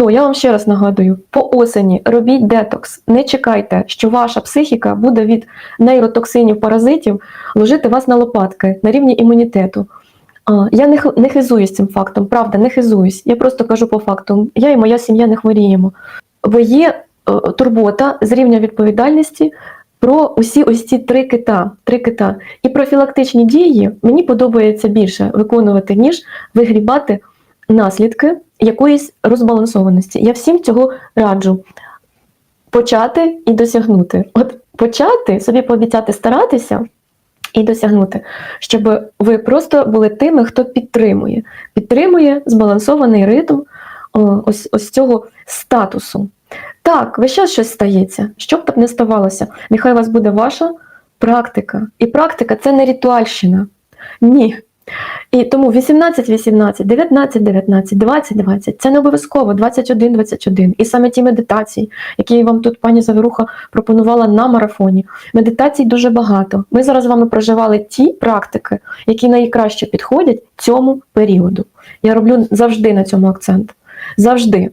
то я вам ще раз нагадую: по осені робіть детокс. Не чекайте, що ваша психіка буде від нейротоксинів, паразитів ложити вас на лопатки на рівні імунітету. Я не, не хизуюсь цим фактом, правда, не хизуюсь. Я просто кажу по факту: я і моя сім'я не хворіємо. Бо є е, турбота з рівня відповідальності про усі ось ці три кита. Три кита. І профілактичні дії мені подобається більше виконувати, ніж вигрібати наслідки якоїсь розбалансованості. Я всім цього раджу почати і досягнути. От почати собі пообіцяти старатися і досягнути, щоб ви просто були тими, хто підтримує, підтримує збалансований ритм ось, ось цього статусу. Так, весь час щось стається. Що б не ставалося, нехай у вас буде ваша практика. І практика це не ритуальщина. Ні. І тому 18, 18, 19, 19, 20, 20 це не обов'язково 21, 21. І саме ті медитації, які вам тут пані Заверуха пропонувала на марафоні. Медитацій дуже багато. Ми зараз з вами проживали ті практики, які найкраще підходять цьому періоду. Я роблю завжди на цьому акцент. Завжди.